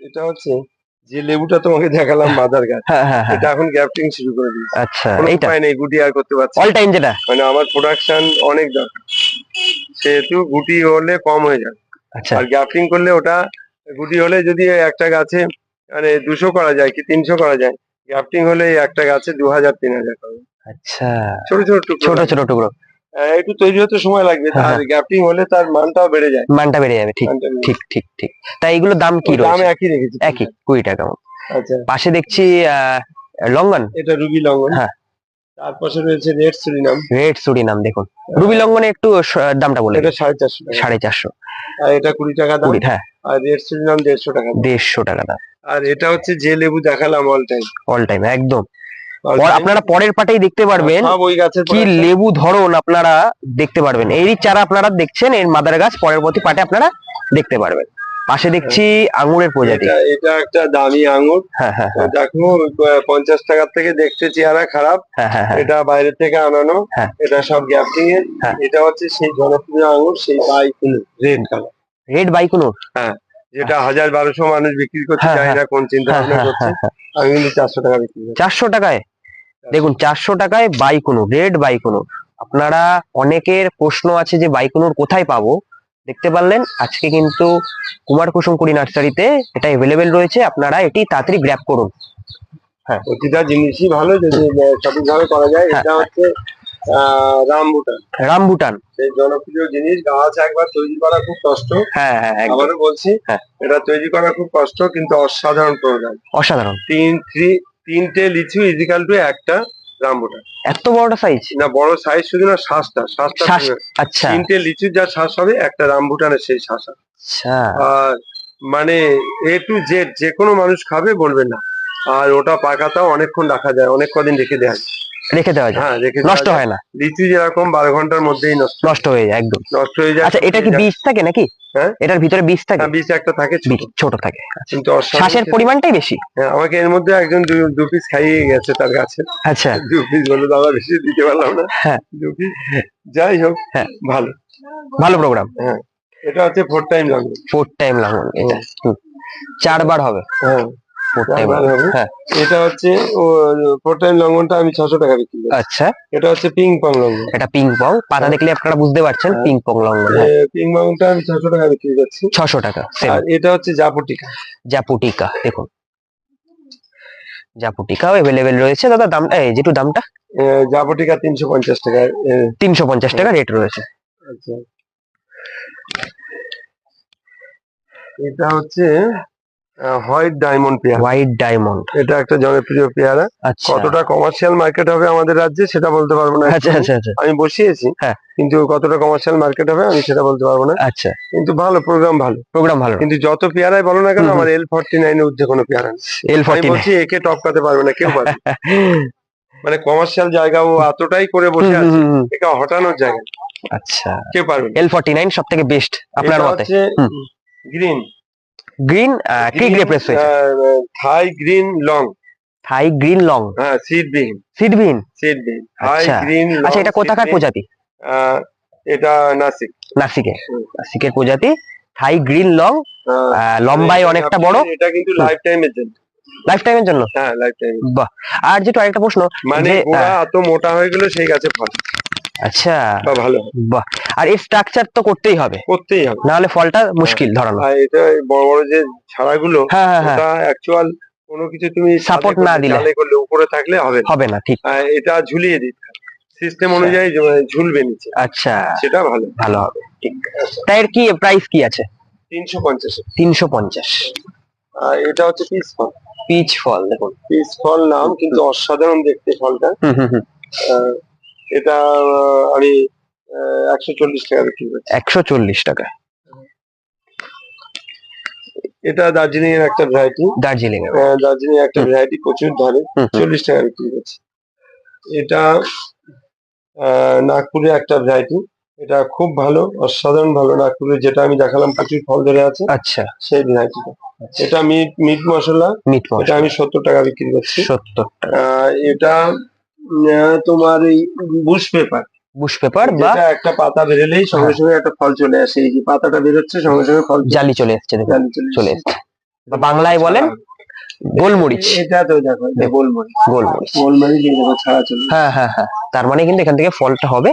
এটা হচ্ছে যে লেবুটা তোমাকে দেখালাম মাদার গাছ। হ্যাঁ হ্যাঁ হ্যাঁ। এটা এখন গ্যাপটিং শুরু করে দিয়েছে। আচ্ছা এইটা। উপায় নেই গুটি আর করতে পারছি অল টাইম যেটা। মানে আমার প্রোডাকশন অনেক দরকার। সেহেতু গুটি হলে কম হয়ে যায় আচ্ছা। আর গ্যাপটিং করলে ওটা গুটি হলে যদি একটা গাছে মানে দুশো করা যায় কি তিনশো করা যায় গ্যাপটিং হলে একটা গাছে দু হাজার তিন হাজার করে আচ্ছা। ছোট ছোট টুকরো। ছোট ছোট টুকরো। একটু তৈরি হতে সময় লাগবে হ্যাঁ, আর গ্যাপটিং হলে তার মানটাও বেড়ে যায়। মানটা বেড়ে যাবে ঠিক ঠিক ঠিক ঠিক। তাই এগুলোর দাম কি যায়। দাম একই রেখেছি। একই কুড়ি টাকা মতো। আচ্ছা। পাশে দেখছি আহ, লঙ্ঘন এটা রুবি লঙ্ঘন হ্যাঁ। তার পাশে রয়েছে রেড সুরিনাম রেড সুরি নাম দেখুন। রুবি লঙ্ঘনে একটু দামটা বলে এটা সাড়ে চারশো সাড়ে চারশো। আর এটা কুড়ি টাকা দাম। হ্যাঁ। আর রেড সুরিনাম দেড়শো টাকা দেড়শো টাকা দাম। আর এটা হচ্ছে যে লেবু দেখালাম অল টাইম অল টাইম একদম। আপনারা পরের পাটেই দেখতে পারবেন গাছের কি লেবু ধরন আপনারা দেখতে পারবেন। এরই চারা আপনারা দেখছেন এর মাদার গাছ পরের প্রতি পাটে আপনারা দেখতে পারবেন। পাশে দেখছি আঙুরের প্রজাতি। এটা একটা দামি আঙুর। হ্যাঁ হ্যাঁ হ্যাঁ। দেখো পঞ্চাশ টাকার থেকে দেখতে চেহারা খারাপ। হ্যাঁ হ্যাঁ হ্যাঁ। এটা বাইরে থেকে আনানো। হ্যাঁ। এটা সব গ্যাপটিং এর হ্যাঁ। এটা হচ্ছে সেই জনপ্রিয় আঙুর সেই বাইকুল রেড কালার রেড বাইকুনুর যেটা হাজার বারোশো মানুষ বিক্রি করতে হ্যাঁ, জানি না কোন চিন্তা হ্যাঁ ভাবনা হ্যাঁ করছে? হ্যাঁ হ্যাঁ। আমি কিন্তু চারশো টাকা বিক্রি করি। চারশো টাকায়? দেখুন চারশো টাকায় বাইকুনুর রেড বাইকুনুর আপনারা অনেকের প্রশ্ন আছে যে বাইকুনুর কোথায় পাবো? দেখতে পারলেন আজকে কিন্তু কুমার কুসুম কুড়ি নার্সারিতে এটা এভেলেবেল রয়েছে আপনারা এটি তাড়াতাড়ি গ্র্যাপ করুন। প্রতিটা জিনিসই ভালো যদি সঠিকভাবে করা যায় হ্যাঁ। এটা হচ্ছে আহ রামবুটান রামবুটান সেই জনপ্রিয় জিনিস গাছ একবার তৈরি করা খুব কষ্ট। হ্যাঁ হ্যাঁ আবারও বলছি হ্যাঁ। এটা তৈরি করা খুব কষ্ট কিন্তু অসাধারণ প্রোগ্রাম অসাধারণ। তিন থ্রি তিনটে লিচু ইজিক্যাল টু একটা রামবুটান এত বড়টা সাইজ না বড় সাইজ শুধু না শাসটা শাসটা শ্বাস আচ্ছা। তিনটে লিচু যা শ্বাস হবে একটা রামবুটানের সেই শ্বাস হবে। আচ্ছা। আর মানে এ টু জেড যে কোনো মানুষ খাবে বলবে না। আর ওটা পাকাটাও অনেকক্ষণ রাখা যায় অনেক কদিন রেখে দেওয়া যায়। রেখে দেওয়া যায়। হ্যাঁ রেখে নষ্ট হয় না। লিচু যেরকম বারো ঘণ্টার মধ্যেই নষ্ট নষ্ট হয়ে যায় একদম। নষ্ট হয়ে যায়। আচ্ছা এটা কি বীজ থাকে নাকি? হ্যাঁ? এটার ভিতরে বীজ থাকে? হ্যাঁ, বীজ একটা থাকে ছোট। থাকে কিন্তু অসাধারণ শ্বাসের পরিমাণটাই বেশি? হ্যাঁ, আমাকে এর মধ্যে একজন দু- পিস খাইয়ে গেছে তার কাছে আচ্ছা। দু পিস বলে দাদা বেশি দিতে পারলাম না। হ্যাঁ। দু পিস যাই হোক হ্যাঁ। ভালো। ভালো প্রোগ্রাম হ্যাঁ। এটা হচ্ছে ফোর টাইম লাগবে ফোর টাইম লাগানো এটা। হুম। চারবার হবে। হ্যাঁ। হ্যাঁ। এটা হচ্ছে ফোর টাইম লঙ্ঘনটা আমি ছশো টাকা বিক্রি আচ্ছা। এটা হচ্ছে পিং পং লঙ্ঘন। এটা পিং পং। পাতা দেখলে আপনারা বুঝতে পারছেন হ্যাঁ। পিং পং লঙ্ঘন পিং পংটা আমি ছশো টাকা বিক্রি করছি। ছশো টাকা আর এটা হচ্ছে জাপুটিকা। জাপুটিকা দেখুন। জাপুটিকাও এভেলেবেল রয়েছে। দাদা দাম এই যেটু দামটা? জাপুটিকা তিনশো পঞ্চাশ টাকা তিনশো পঞ্চাশ টাকা রেট রয়েছে। আচ্ছা। এটা হচ্ছে হোয়াইট ডায়মন্ড পেয়ারা। White diamond. এটা একটা জনপ্রিয় পেয়ারা। আচ্ছা। কতটা কমার্শিয়াল মার্কেট হবে আমাদের রাজ্যে সেটা বলতে পারব না আচ্ছা আচ্ছা আচ্ছা। আমি বসিয়েছি। হ্যাঁ। কিন্তু কতটা কমার্শিয়াল মার্কেট হবে আমি সেটা বলতে পারব না। আচ্ছা। কিন্তু ভালো প্রোগ্রাম ভালো। প্রোগ্রাম ভালো। কিন্তু যত পেয়ারাই বলো না কেন। আমার এল ফর্টি নাইন ঊর্ধ্বে কোনো পেয়ারা। এল ফর্টি বলছি একে টপকাতে পারবে না কেউ পারবে মানে কমার্শিয়াল জায়গা ও এতটাই করে বসে আছে একে হটানোর জায়গা। আচ্ছা। কেউ পারবে এল ফর্টি নাইন সব থেকে বেস্ট আপনার মতে? গ্রিন গ্রিন কি গ্রেপ রয়েছে Thai green long. Thai green long. হ্যাঁ সিড বিন। সিড বিন? সিড বিন। থাই আচ্ছা। গ্রিন আচ্ছা এটা কোথাকার প্রজাতি? এটা নাসিক। নাসিকে। নাসিকের প্রজাতি। থাই গ্রিন লং আহ, লম্বায় অনেকটা বড়। এটা কিন্তু লাইফ টাইমের জন্য। লাইফ টাইমের জন্য? হ্যাঁ লাইফ টাইম বাহ। আর যেটা আরেকটা প্রশ্ন মানে গোড়া এত মোটা হয়ে গেলে সেই গাছে ফল। আচ্ছা। ভালো। বাহ। আর এর স্ট্রাকচার তো করতেই হবে। করতেই হবে। না হলে ফলটা মুশকিল ধরানো। আর এটা বড় বড় যে ছাড়াগুলো হ্যাঁ হ্যাঁ হ্যাঁ। অ্যাকচুয়াল কোনো কিছু তুমি ছাদে না দিলে। করলে উপরে থাকলে হবে হবে না ঠিক। এটা ঝুলিয়ে দিতে সিস্টেম অনুযায়ী যে- ঝুলবে নিচে। আচ্ছা। সেটা ভালো। ভালো হবে। ঠিক তাই এর কি প্রাইস কি আছে? তিনশো পঞ্চাশ। তিনশো পঞ্চাশ। আর এটা হচ্ছে পিস ফল। পিচ ফল দেখুন। পিস ফল নাম কিন্তু অসাধারণ দেখতে ফলটা। এটা আমি একশো চল্লিশ টাকা বিক্রি করছি। একশো চল্লিশ টাকা। এটা দার্জিলিং এর একটা ভ্যারাইটি দার্জিলিং এর দার্জিলিং একটা ভ্যারাইটি প্রচুর ধরে। চল্লিশ টাকা বিক্রি করছি। এটা আহ, নাগপুরের একটা ভ্যারাইটি এটা খুব ভালো অসাধারণ ভালো নাগপুরের যেটা আমি দেখালাম প্রচুর ফল ধরে আছে। আচ্ছা। সেই ভ্যারাইটিটা এটা মিট মিট মশলা। মিট এটা আমি সত্তর টাকা বিক্রি করছি। সত্তর এটা তোমার এই বুশ পেপার। বুশ পেপার বা একটা পাতা বেরোলেই সঙ্গে হ্যাঁ। সঙ্গে একটা ফল চলে আসে। এই যে পাতাটা বেরোচ্ছে সঙ্গে সঙ্গে ফল জালি চলে আসছে জালি চলে চলে আসে। বা বাংলায় বলেন গোলমরিচ। এটা তো দেখো এটা গোলমরিচ। গোলমরিচ। গোলমরিচ দেখো ছাড়া চলে হ্যাঁ হ্যাঁ হ্যাঁ। তার মানে কিন্তু এখান থেকে ফলটা হবে।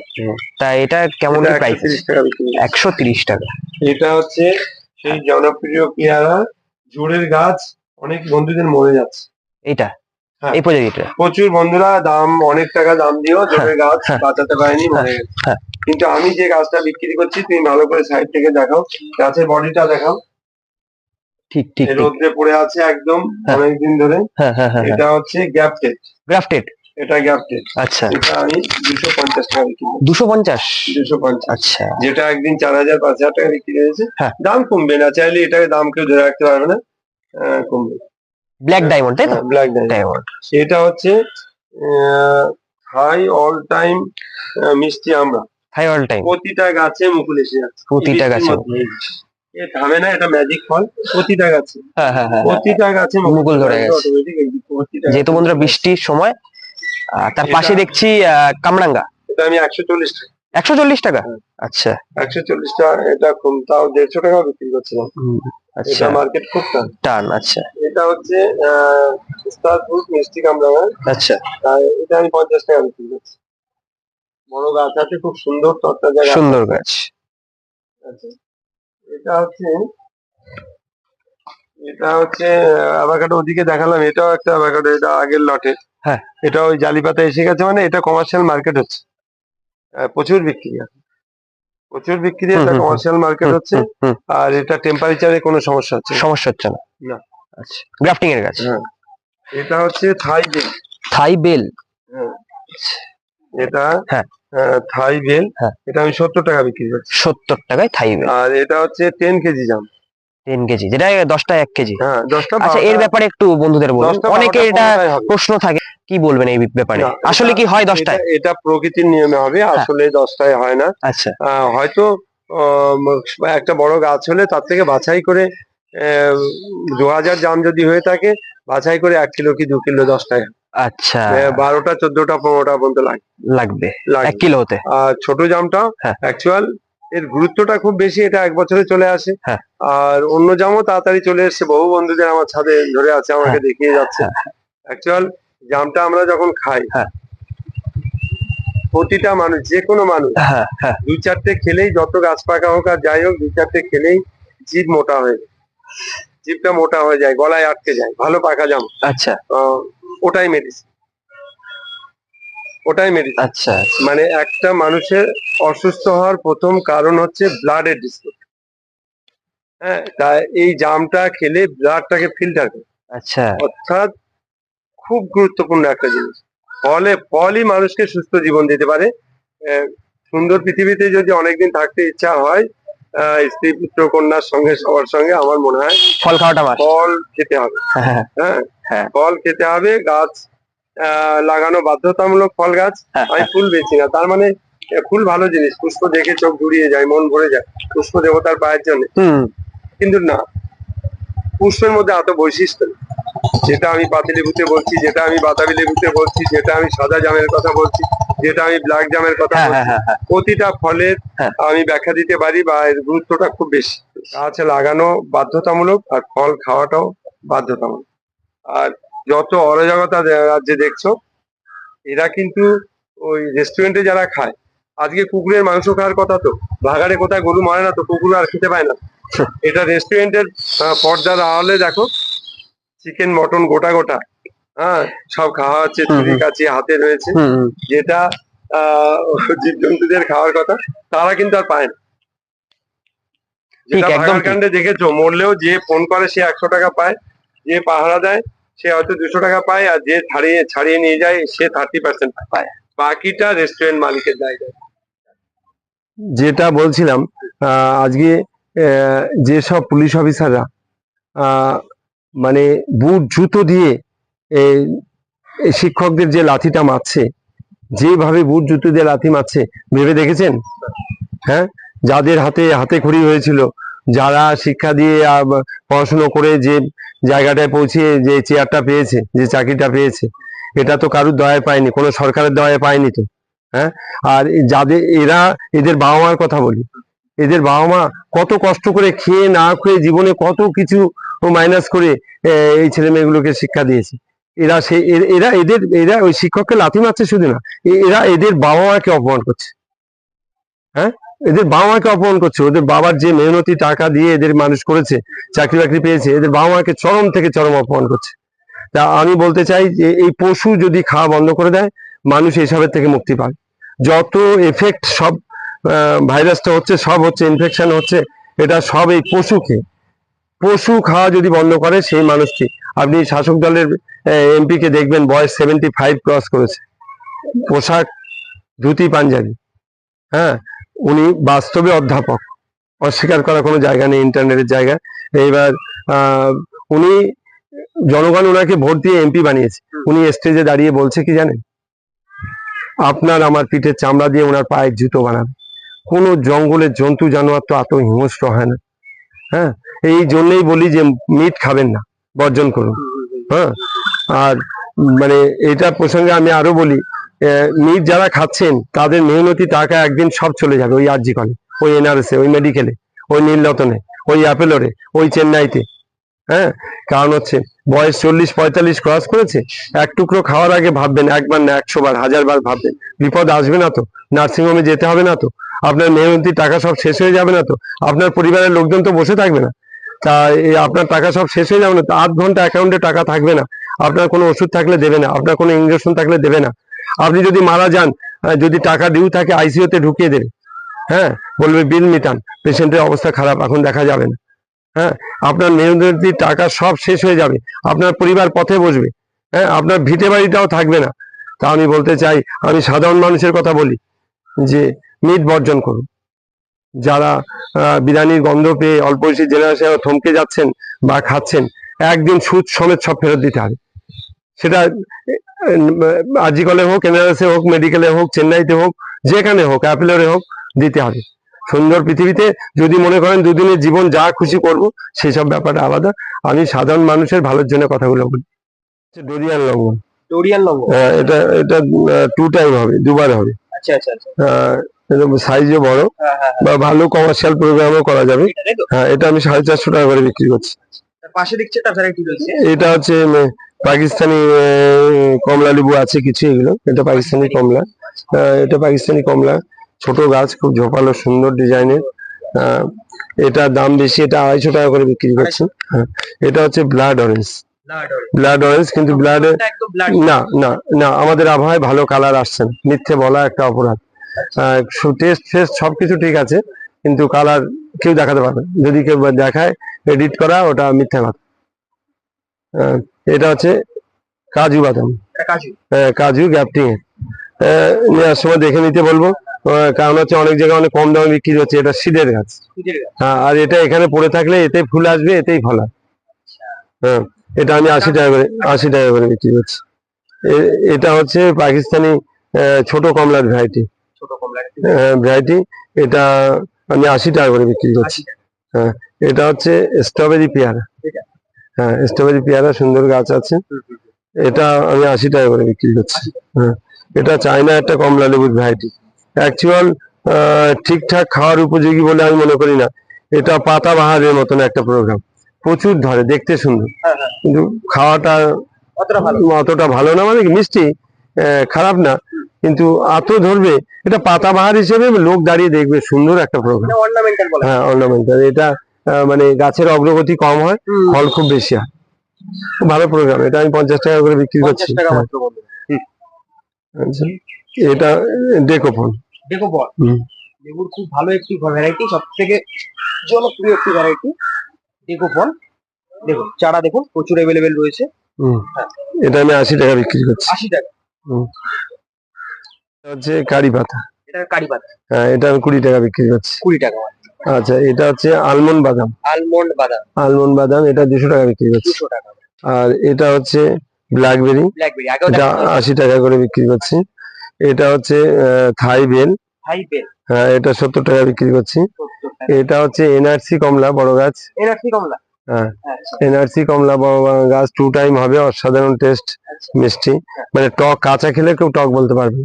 তা এটা কেমন এটা প্রাইস 130 টাকা বিক্রি হচ্ছে। একশো তিরিশ টাকা। এটা হচ্ছে সেই জনপ্রিয় পেয়ারা জোরের গাছ অনেক বন্ধুদের মরে যাচ্ছে। হ্যাঁ। এই প্রজাতিটা। প্রচুর বন্ধুরা দাম অনেক টাকা দাম দিয়েও জোরের গাছ হ্যাঁ। বাঁচাতে পারেনি হ্যাঁ। কিন্তু আমি যে গাছটা বিক্রি করছি তুমি ভালো করে সাইড থেকে দেখাও গাছের বডিটা দেখাও। ঠিক ঠিক রোদ্রে পড়ে আছে একদম হ্যাঁ। অনেকদিন ধরে। হ্যাঁ হ্যাঁ হ্যাঁ এটা হচ্ছে গ্যাপটেড। গ্রাফটেড? এটা গ্যাপটেড। আচ্ছা। এটা আমি দুশো পঞ্চাশ টাকা বিক্রি করি। দুশো পঞ্চাশ? দুশো পঞ্চাশ। আচ্ছা। যেটা একদিন চার হাজার পাঁচ হাজার টাকা বিক্রি হয়েছে। হ্যাঁ। দাম কমবে না চাইলে এটাকে দাম কেউ ধরে রাখতে পারবে না। কমবে। ব্ল্যাক ডায়মন্ড তাই তো? ব্ল্যাক ডায়মন্ড এটা হচ্ছে হাই অল টাইম মিষ্টি আমরা। হাই অল টাইম প্রতিটা গাছে মুকুল এসে যাচ্ছে। প্রতিটা গাছে। এ থামে না এটা ম্যাজিক ফল। প্রতিটা গাছে। হ্যাঁ হ্যাঁ হ্যাঁ প্রতিটা গাছে মুকুল ধরে গেছে। যেহেতু বন্ধুরা বৃষ্টির সময় তার পাশে দেখছি কামরাঙ্গা। এটা আমি একশো চল্লিশ টাকা। একশো চল্লিশ টাকা? হ্যাঁ। আচ্ছা। একশো চল্লিশ টাকা এটা কম তাও দেড়শো টাকা বিক্রি করছিলাম। আচ্ছা। মার্কেট খুব টান। টান আচ্ছা। এটা হচ্ছে স্টার ফ্রুট মিষ্টি কামরাঙা আচ্ছা। এটা আমি পঞ্চাশ টাকা বিক্রি করছি। বড় গাছ আছে খুব সুন্দর তরতাজা সুন্দর গাছ। আছে এটা হচ্ছে এটা হচ্ছে অ্যাভাকাডো ওদিকে দেখালাম। এটাও একটা অ্যাভাকাডো এটা আগের লটে হ্যাঁ। এটা ওই জালিপাতা এসে গেছে মানে এটা কমার্শিয়াল মার্কেট হচ্ছে। প্রচুর বিক্রি আছে প্রচুর বিক্রি এটা। কমার্শিয়াল মার্কেট হচ্ছে আর এটা টেম্পারেচারে কোনো সমস্যা হচ্ছে সমস্যা হচ্ছে না। না। আচ্ছা গ্রাফটিং এর গাছ? হ্যাঁ। এটা হচ্ছে থাই বেল। থাই বেল? হ্যাঁ। এটা হ্যাঁ। আহ, থাই বেল। হ্যাঁ। এটা আমি সত্তর টাকা বিক্রি করছি। সত্তর টাকায় থাই বেল। আর এটা হচ্ছে টেন কেজি জাম। টেন কেজি যেটা দশটা এক কেজি। হ্যাঁ দশটা আচ্ছা এর ব্যাপারে একটু বন্ধুদের বলুন। অনেকে এটা প্রশ্ন থাকে। কি বলবেন এই ব্যাপারে? আসলে কি হয় দশটায়? এটা- প্রকৃতির নিয়মে হবে আসলে দশটায় হয় না। আচ্ছা। হয়তো একটা বড় গাছ হলে তার থেকে বাছাই করে দু হাজার জাম যদি হয়ে থাকে বাছাই করে এক কিলো কি দু কিলো দশটায়। আচ্ছা। বারোটা চোদ্দটা পনেরোটা পর্যন্ত লাগে। লাগবে। এক কিলো হতে আর ছোট জামটা হ্যাঁ। অ্যাকচুয়াল এর গুরুত্বটা খুব বেশি এটা এক বছরে চলে আসে। হ্যাঁ। আর অন্য জামও তাড়াতাড়ি চলে এসছে বহু বন্ধুদের আমার ছাদে ধরে আছে আমাকে হ্যাঁ। দেখিয়ে যাচ্ছে। অ্যাকচুয়াল জামটা আমরা যখন খাই হ্যাঁ। প্রতিটা মানুষ যে কোনো মানুষ হ্যাঁ হ্যাঁ। দুই চারটে খেলেই যত গাছ পাকা হোক আর যাই হোক দুই চারটে খেলেই জিভ মোটা হয়ে যায়। জিভটা মোটা হয়ে যায় গলায় আটকে যায় ভালো পাকা জাম। আচ্ছা। ওটাই মেডিসিন ওটাই মেডিসিন আচ্ছা মানে একটা মানুষের অসুস্থ হওয়ার প্রথম কারণ হচ্ছে ব্লাডের ডিসপুট হ্যাঁ তাই এই জামটা খেলে ব্লাডটাকে ফিল্টার করে। আচ্ছা। অর্থাৎ খুব গুরুত্বপূর্ণ একটা জিনিস। ফলে ফলই মানুষকে সুস্থ জীবন দিতে পারে। সুন্দর পৃথিবীতে যদি অনেকদিন থাকতে ইচ্ছা হয় আহ, স্ত্রী পুত্র কন্যার সঙ্গে সবার সঙ্গে আমার মনে হয় ফল খাওয়াটা ফল খেতে হবে। হ্যাঁ? হ্যাঁ। হ্যাঁ। ফল খেতে হবে গাছ আহ, লাগানো বাধ্যতামূলক ফল গাছ। হ্যাঁ, আমি ফুল বেচি না। তার মানে ফুল ভালো জিনিস। পুষ্প দেখে চোখ জুড়িয়ে যায় মন ভরে যায়। পুষ্প দেবতার পায়ের জন্য। কিন্তু না। পুষ্পের মধ্যে এত বৈশিষ্ট্য যেটা আমি পাতি লেবুতে বলছি যেটা আমি বাতাবি লেবুতে বলছি যেটা আমি সাদা জামের কথা বলছি যেটা আমি ব্ল্যাক জামের কথা হ্যাঁ বলছি হ্যাঁ হ্যাঁ প্রতিটা ফলের। আমি ব্যাখ্যা দিতে পারি বা এর গুরুত্বটা খুব বেশি। গাছ লাগানো বাধ্যতামূলক আর ফল খাওয়াটাও বাধ্যতামূলক। আর যত অরাজকতা রাজ্যে দেখছ এরা কিন্তু ওই রেস্টুরেন্টে যারা খায় আজকে কুকুরের মাংস খাওয়ার কথা তো। ভাগাড়ে কোথায় গরু মারে না তো কুকুর আর খেতে পায় না। এটা রেস্টুরেন্টের পর্দার আড়ালে দেখো। চিকেন মটন গোটা গোটা। হ্যাঁ সব খাওয়া হচ্ছে হুম। কাছি হাতে রয়েছে। যেটা আহ জীবজন্তুদের খাওয়ার কথা তারা কিন্তু আর পায় না। যেটা ভাগাড়কাণ্ডে দেখেছ মরলেও যে ফোন করে সে একশো টাকা পায় যে পাহারা দেয় সে হয়তো দুশো টাকা পায় আর যে ছাড়িয়ে ছাড়িয়ে নিয়ে যায় সে থার্টি পার্সেন্ট পায়। বাকিটা রেস্টুরেন্ট মালিকের জায়গায় যেটা বলছিলাম আজকে যেসব পুলিশ অফিসাররা মানে বুট, জুতো দিয়ে শিক্ষকদের যে লাঠিটা মারছে, যেভাবে বুট, জুতো দিয়ে লাথি মারছে, ভেবে দেখেছেন? হ্যাঁ? যাদের হাতে হাতে খড়ি হয়েছিল, যারা শিক্ষা দিয়ে পড়াশুনো করে যে জায়গাটায় পৌঁছে যে চেয়ারটা পেয়েছে, যে চাকরিটা পেয়েছে, এটা তো কারুর দয়ায় পায়নি, কোনো সরকারের দয়ায় পায়নি তো। হ্যাঁ? আর যাদের, এরা এদের বাবা মার কথা বলি। এদের বাবা মা কত কষ্ট করে খেয়ে, না খেয়ে জীবনে কত কিছু মাইনাস করে এই ছেলে মেয়েগুলোকে শিক্ষা দিয়েছে। এরা সে এরা এদের, এরা ওই শিক্ষককে লাথি মারছে শুধু না এরা এদের বাবা মাকে অপমান করছে। হ্যাঁ? এদের বাবা মাকে অপমান করছে। ওদের বাবার যে মেহনতি টাকা দিয়ে এদের মানুষ করেছে, চাকরি বাকরি পেয়েছে, এদের বাবা মাকে চরম থেকে চরম অপমান করছে। তা আমি বলতে চাই যে, এই পশু যদি খাওয়া বন্ধ করে দেয়, মানুষ এসবের থেকে মুক্তি পায়। যত এফেক্ট সব ভাইরাসটা হচ্ছে, সব হচ্ছে ইনফেকশন হচ্ছে, এটা সব এই পশুকে। পশু খাওয়া যদি বন্ধ করে, সেই মানুষটি আপনি শাসক দলের এমপি কে দেখবেন, বয়স সেভেন্টি ফাইভ ক্রস করেছে। পোশাক ধুতি, পাঞ্জাবি। হ্যাঁ উনি বাস্তবে অধ্যাপক। অস্বীকার করার কোনো জায়গা নেই ইন্টারনেটের জায়গা। এইবার উনি, জনগণ ওনাকে ভোট দিয়ে এমপি বানিয়েছে। উনি স্টেজে দাঁড়িয়ে বলছে কি জানেন? আপনার আমার পিঠের চামড়া দিয়ে ওনার পায়ের জুতো বানাবে কোনো জঙ্গলের জন্তু জানোয়ার তো এত হিংস্র হয় না। হ্যাঁ এই জন্যই বলি যে মিট খাবেন না, বর্জন করুন। হ্যাঁ আর মানে এটা প্রসঙ্গে আমি আরও বলি মিট যারা খাচ্ছেন, তাদের মেহনতি টাকা একদিন সব চলে যাবে ওই আরজি কলে, ওই এনআরএসে ওই মেডিকেলে ওই নীলরতনে, ওই অ্যাপেলোরে, ওই চেন্নাইতে। হ্যাঁ কারণ হচ্ছে বয়স চল্লিশ পঁয়তাল্লিশ ক্রস করেছে, এক টুকরো খাওয়ার আগে ভাববেন, একবার না একশো বার হাজার বার ভাববেন, বিপদ আসবে না তো, নার্সিংহোমে যেতে হবে না তো, আপনার মেহনতি টাকা সব শেষ হয়ে যাবে না তো, আপনার পরিবারের লোকজন তো বসে থাকবে না। তা আপনার টাকা সব শেষ হয়ে যাবে না তো, আধ ঘণ্টা অ্যাকাউন্টে টাকা থাকবে না, আপনার কোনো ওষুধ থাকলে দেবে না, আপনার কোনো ইঞ্জেকশন থাকলে দেবে না। আপনি যদি মারা যান যদি টাকা ডিউ থাকে আইসিইউতে ঢুকিয়ে দেবে হ্যাঁ বলবে বিল মিটান পেশেন্টের অবস্থা খারাপ, এখন দেখা যাবে না। হ্যাঁ? আপনার মেহনতি টাকা সব শেষ হয়ে যাবে। আপনার পরিবার পথে বসবে। হ্যাঁ? আপনার ভিটে বাড়িটাও থাকবে না। তা আমি বলতে চাই আমি সাধারণ মানুষের কথা বলি যে মিট বর্জন করুন। যারা আহ, বিরিয়ানির গন্ধ পেয়ে অল্প বয়সী জেনারেশন থমকে যাচ্ছেন বা খাচ্ছেন একদিন সুদ সমেত সব ফেরত দিতে হবে। সেটা আজিকলে হোক এনআরএসে হোক মেডিকেলে হোক চেন্নাইতে হোক যেখানে হোক অ্যাপেলোরে হোক দিতে হবে। সুন্দর পৃথিবীতে যদি মনে করেন দুদিনের জীবন যা খুশি করব সেসব ব্যাপারটা আলাদা। আমি সাধারণ মানুষের ভালোর জন্য কথাগুলো বলি। ডোরিয়ান লঙ্ঘন। ডোরিয়ান লঙ্ঘন? এটা এটা টু টাইম হবে দুবার হবে। আচ্ছা আচ্ছা আচ্ছা। সাইজও বড় হ্যাঁ হ্যাঁ বা ভালো কমার্শিয়াল প্রোগ্রামও করা যাবে। হ্যাঁ এটা আমি সাড়ে চারশো টাকা করে বিক্রি করছি। পাশে দেখছি রয়েছে। এটা হচ্ছে পাকিস্তানি কমলা লেবু আছে কিছু এগুলো। এটা পাকিস্তানি কমলা। এটা পাকিস্তানি কমলা। ছোট গাছ খুব ঝোপালো সুন্দর ডিজাইনের। এটা দাম বেশি এটা আড়াইশো টাকা করে বিক্রি করছি। হ্যাঁ এটা হচ্ছে ব্লাড অরেঞ্জ ব্লাড অরেঞ্জ কিন্তু ব্লাড না না না আমাদের আবহাওয়ায় ভালো কালার আসছে না। মিথ্যে বলা একটা অপরাধ। টেস্ট ফেস্ট সবকিছু ঠিক আছে কিন্তু কালার কেউ দেখাতে পারবে যদি কেউ দেখায় এডিট করা ওটা মিথ্যে কথা। এটা হচ্ছে কাজু বাদাম। কাজু। কাজু গ্যাপটিং এর নেওয়ার সময় দেখে নিতে বলব। কারণ হচ্ছে অনেক জায়গায় অনেক কম দামে বিক্রি হচ্ছে এটা সিডের গাছ। হ্যাঁ আর এটা এখানে পড়ে থাকলে এতে ফুল আসবে এতেই ফল হয় হ্যাঁ এটা আমি আশি টাকা করে আশি টাকা করে বিক্রি করছি। এটা হচ্ছে পাকিস্তানি ছোট কমলার ভ্যারাইটি। ছোট ভ্যারাইটি। এটা আমি আশি টাকা করে বিক্রি করছি। হ্যাঁ এটা হচ্ছে স্ট্রবেরি পেয়ারা। হ্যাঁ স্ট্রবেরি পেয়ারা সুন্দর গাছ আছে। এটা আমি আশি টাকা করে বিক্রি করছি। হ্যাঁ এটা চায়না একটা কমলা লেবুর ভ্যারাইটি। অ্যাকচুয়াল ঠিকঠাক খাওয়ার উপযোগী বলে আমি মনে করি না। এটা পাতা বাহারের মতন একটা প্রোগ্রাম প্রচুর ধরে দেখতে সুন্দর। হ্যাঁ হ্যাঁ। কিন্তু খাওয়াটা অতটা ভালো না। মানে মিষ্টি খারাপ না। কিন্তু এত ধরবে এটা পাতাবাহার হিসেবে লোক দাঁড়িয়ে দেখবে সুন্দর একটা প্রোগ্রাম হয়। অর্নামেন্টাল এটা মানে গাছের অগ্রগতি কম হয় ফল খুব বেশি হয়। ভালো প্রোগ্রাম এটা আমি পঞ্চাশ টাকা করে বিক্রি করছি। 50 টাকা হ্যাঁ, আচ্ছা। এটা বল হুম। লেবুর খুব ভালো একটি ভ্যারাইটি সব থেকে জনপ্রিয় একটি ভ্যারাইটি দেখো ফল দেখুন চারা দেখুন প্রচুর অ্যাভেলেবেল রয়েছে। এটা আমি আশি টাকা বিক্রি করছি। আশি টাকা। এটা হচ্ছে কারি পাতা। এটা কারি পাতা। হ্যাঁ এটা আমি কুড়ি টাকা বিক্রি করছি। কুড়ি টাকা আচ্ছা এটা হচ্ছে আলমন্ড বাদাম। আলমন্ড বাদাম। আলমন্ড বাদাম এটা দুশো টাকা বিক্রি করছি। টাকা। আর এটা হচ্ছে ব্ল্যাকবেরি ব্ল্যাকবেরি আশি টাকা করে বিক্রি করছি। এটা হচ্ছে থাই বেল। হ্যাঁ এটা সত্তর টাকা বিক্রি করছি। এটা হচ্ছে এনআরসি কমলা বড় গাছ। এনআরসি কমলা? হ্যাঁ। আচ্ছা। এনআরসি কমলা বড় গাছ টু টাইম হবে অসাধারণ টেস্ট আচ্ছা। মিষ্টি। মানে টক কাঁচা খেলে কেউ টক বলতে পারবে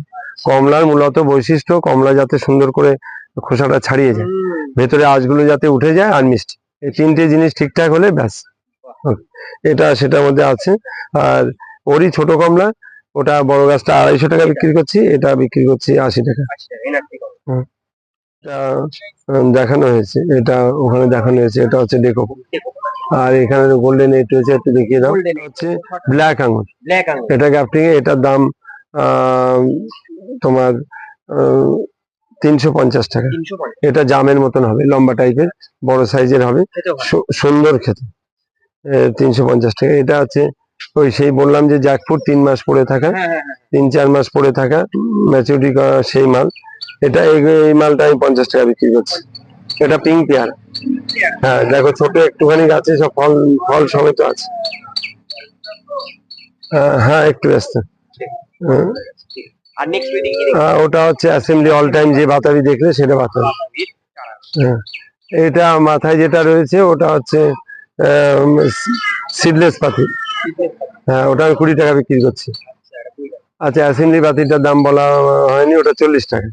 কমলার মূলত বৈশিষ্ট্য কমলা যাতে সুন্দর করে খোসাটা ছাড়িয়ে যায়। ভেতরে আঁশগুলো যাতে উঠে যায় আর মিষ্টি। এই তিনটে জিনিস ঠিকঠাক হলে ব্যাস। এটা সেটার মধ্যে আছে। আর ওরই ছোট কমলা ওটা বড় গাছটা আড়াইশো টাকা বিক্রি করছি এটা বিক্রি করছি আশি টাকা। দেখানো হয়েছে এটা ওখানে দেখানো হয়েছে এটা হচ্ছে ডেকো। আর এখানে গোল্ডেন এইট রয়েছে একটু দেখিয়ে দাও। হচ্ছে ব্ল্যাক আঙুর। এটা গ্যাপটিং এটার দাম আহ, তোমার তিনশো পঞ্চাশ টাকা। এটা জামের মতন হবে লম্বা টাইপের বড় সাইজের হবে সুন্দর খেতে। তিনশো পঞ্চাশ টাকা। এটা আছে ওই সেই বললাম যে জ্যাকফ্রুট তিন মাস পরে থাকা হ্যাঁ হ্যাঁ হ্যাঁ। তিন চার মাস পরে থাকা ম্যাচুরিটি করা সেই মাল। এটা এই মালটা আমি পঞ্চাশ টাকা বিক্রি করছি। এটা পিঙ্ক পেয়ার। হ্যাঁ দেখো ছোট একটুখানি গাছে সব ফল ফল সবে তো আছে হ্যাঁ একটু ব্যস্ত। আহ, ওটা হচ্ছে অ্যাসেম্বলি অল টাইম যে বাতাবি দেখলে সেটা বাতাবি। হ্যাঁ। এটা মাথায় যেটা রয়েছে ওটা হচ্ছে সিডলেস পাতি হ্যাঁ ওটা আমি কুড়ি টাকা বিক্রি করছি। আচ্ছা অ্যাসেম্বলি বাতিটার দাম বলা হয়নি ওটা চল্লিশ টাকা।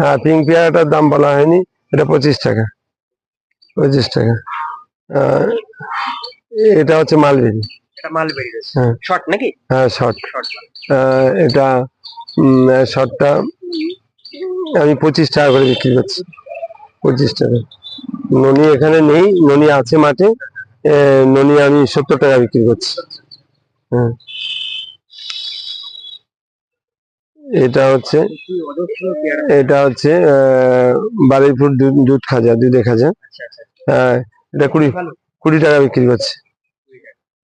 হ্যাঁ পিঙ্ক পেয়ারাটার দাম বলা হয়নি এটা পঁচিশ টাকা। পঁচিশ টাকা। এটা হচ্ছে মালবেরি। হ্যাঁ। শর্ট নাকি? হ্যাঁ শর্ট। এটা শর্টটা আমি পঁচিশ টাকা করে বিক্রি করছি। পঁচিশ টাকা। ননি এখানে নেই ননি আছে মাঠে। ননি আমি সত্তর টাকা বিক্রি করছি। হ্যাঁ এটা হচ্ছে এটা হচ্ছে বারুইপুর দুধ- খাজা দুধে খাজা। হ্যাঁ এটা কুড়ি কুড়ি টাকা বিক্রি করছে।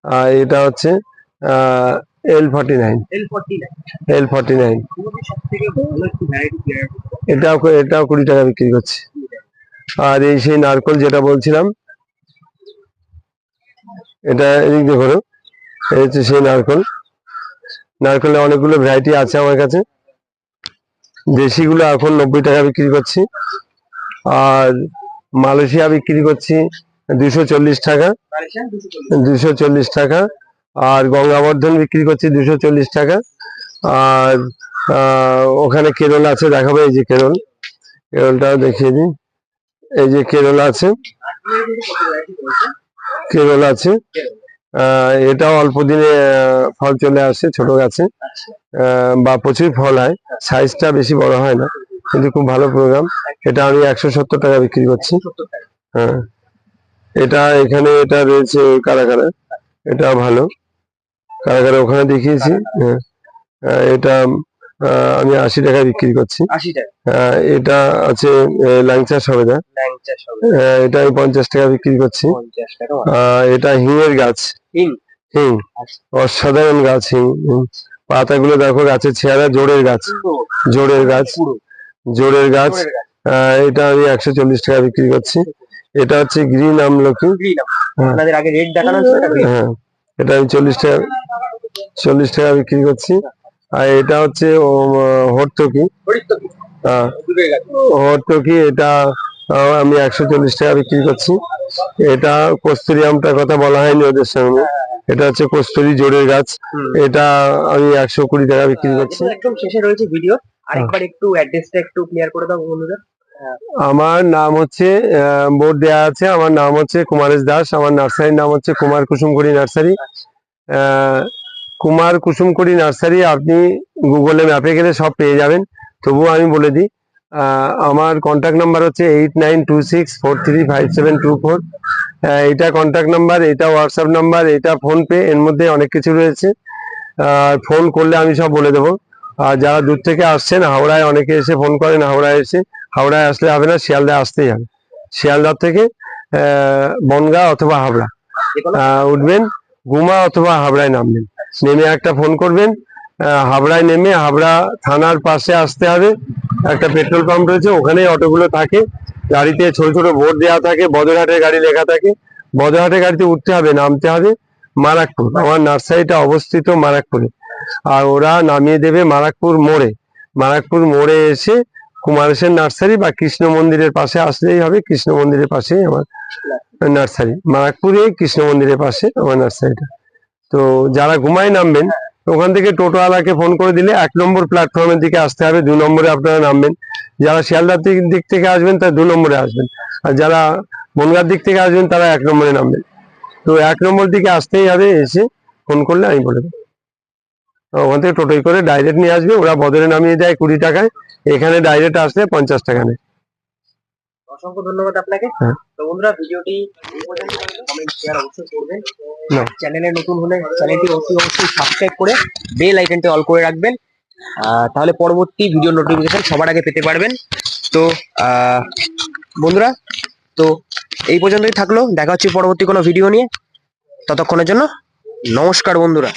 আর এটা হচ্ছে L forty nine L forty nine এটাও এটাও কুড়ি টাকা বিক্রি করছে। আর এই সেই নারকল যেটা বলছিলাম এটা এদিক দিয়ে ঘোরো। এই হচ্ছে সেই নারকল। নারকলের অনেকগুলো ভ্যারাইটি আছে আমার কাছে। দেশিগুলো এখন নব্বই টাকা বিক্রি করছি। আর মালয়েশিয়া বিক্রি করছি দুশো চল্লিশ টাকা। দুশো চল্লিশ টাকা। আর গঙ্গাবর্ধন বিক্রি করছি দুশো চল্লিশ টাকা। আর ওখানে কেরল আছে, দেখাবো এই যে কেরল। কেরলটাও দেখিয়ে দিই। এই যে কেরল আছে। কেরল আছে। এটাও অল্প দিনে ফল চলে আসে ছোট গাছে। বা প্রচুর ফল হয়। সাইজটা বেশি বড় হয় না কিন্তু খুব ভালো প্রোগ্রাম এটা আমি একশো সত্তর টাকা বিক্রি করছি। হ্যাঁ। এটা এখানে এটা রয়েছে কারা কারা এটা ভালো। কারা কারা ওখানে দেখিয়েছি। হ্যাঁ। এটা আমি আশি টাকা বিক্রি করছি। এটা আছে ল্যাংচা সবেদা। আহ, এটা আমি পঞ্চাশ টাকা বিক্রি করছি। এটা হিঙের গাছ। হিং হিং অসাধারণ গাছ হিং। পাতাগুলো দেখো গাছের চেহারা জোরের গাছ জোরের গাছ জোরের গাছ। এটা আমি একশো চল্লিশ টাকা বিক্রি করছি। এটা হচ্ছে গ্রিন আমলকি। হ্যাঁ। এটা। হ্যাঁ। এটা আমি চল্লিশ টাকা চল্লিশ টাকা বিক্রি করছি। আর এটা হচ্ছে হরতকি। হরিতকি, হ্যাঁ। হরতকি এটা আমি একশো চল্লিশ টাকা বিক্রি করছি। এটা কস্তুরি আমটার কথা বলা হয়নি ওদের সঙ্গে। এটা হচ্ছে কস্তুরি জোরের গাছ। এটা আমি একশো কুড়ি টাকা বিক্রি করছি। একদম শেষে রয়েছে ভিডিও আরেকবার একটু অ্যাড্রেসটা একটু ক্লিয়ার করে দাও বন্ধুদের। আমার নাম হচ্ছে বোর্ড দেয়া আছে। আমার নাম হচ্ছে কুমারেশ দাস। আমার নার্সারির নাম হচ্ছে কুমার কুসুমকুড়ি নার্সারি। কুমার কুসুমকুড়ি নার্সারি আপনি গুগলে ম্যাপে গেলে সব পেয়ে যাবেন। তবুও আমি বলে দিই আমার কন্ট্যাক্ট নাম্বার হচ্ছে eight nine two six four three five seven two four এটা কন্ট্যাক্ট নাম্বার এটা হোয়াটসঅ্যাপ নাম্বার এটা ফোনপে এর মধ্যে অনেক কিছু রয়েছে। আর ফোন করলে আমি সব বলে দেবো। আর যারা দূর থেকে আসছেন, হাওড়ায় অনেকে এসে ফোন করেন, হাওড়ায় এসে। হাওড়ায় আসলে হবে না, শিয়ালদা আসতেই হবে। শিয়ালদা থেকে বনগাঁ অথবা হাবড়া উঠবেন, গুমা অথবা হাবড়ায় নামবেন। নেমে একটা ফোন করবেন। হাবড়ায় নেমে হাবড়া থানার পাশে আসতে হবে। একটা পেট্রোল পাম্প রয়েছে, ওখানেই অটোগুলো থাকে। গাড়িতে ছোট ছোট বোর্ড দেওয়া থাকে বদরহাটের গাড়ি লেখা থাকে। বদরহাটের গাড়িতে উঠতে হবে, নামতে হবে মারাকপুর। আমার নার্সারিটা অবস্থিত মারাকপুরে। আর ওরা নামিয়ে দেবে মারাকপুর মোড়ে। মারাকপুর মোড়ে এসে কুমারেশের নার্সারি বা কৃষ্ণ মন্দিরের পাশে আসলেই হবে। কৃষ্ণ মন্দিরের পাশেই আমার নার্সারি। মারাকপুরে কৃষ্ণ মন্দিরের পাশে আমার নার্সারিটা। তো যারা ঘুমায় নামবেন ওখান থেকে টোটোওয়ালাকে ফোন করে দিলে এক নম্বর প্ল্যাটফর্মের দিকে আসতে হবে, দু নম্বরে আপনারা নামবেন। যারা শিয়ালদার দিক- থেকে আসবেন তারা দু নম্বরে আসবেন। আর যারা বনগার দিক থেকে আসবেন তারা এক নম্বরে নামবেন। তো এক নম্বর দিকে আসতেই হবে, এসে ফোন করলে আমি বলে দেবো। ওখান থেকে টোটোই করে ডাইরেক্ট নিয়ে আসবে, ওরা বদলে নামিয়ে দেয় কুড়ি টাকায়। এখানে ডাইরেক্ট আসলে পঞ্চাশ টাকা নেয়। অসংখ্য ধন্যবাদ আপনাকে। হ্যাঁ। তো বন্ধুরা ভিডিওটি এই পর্যন্ত কমেন্ট শেয়ার অবশ্যই করবেন। না। চ্যানেলে নতুন হলে চ্যানেলটি অবশ্যই অবশ্যই সাবস্ক্রাইব করে বেল আইকনটি অল করে রাখবেন। তাহলে পরবর্তী ভিডিও নোটিফিকেশন সবার আগে পেতে পারবেন। তো আহ, বন্ধুরা তো এই পর্যন্তই থাকল। দেখা হচ্ছে পরবর্তী কোনো ভিডিও নিয়ে। ততক্ষণের জন্য নমস্কার বন্ধুরা।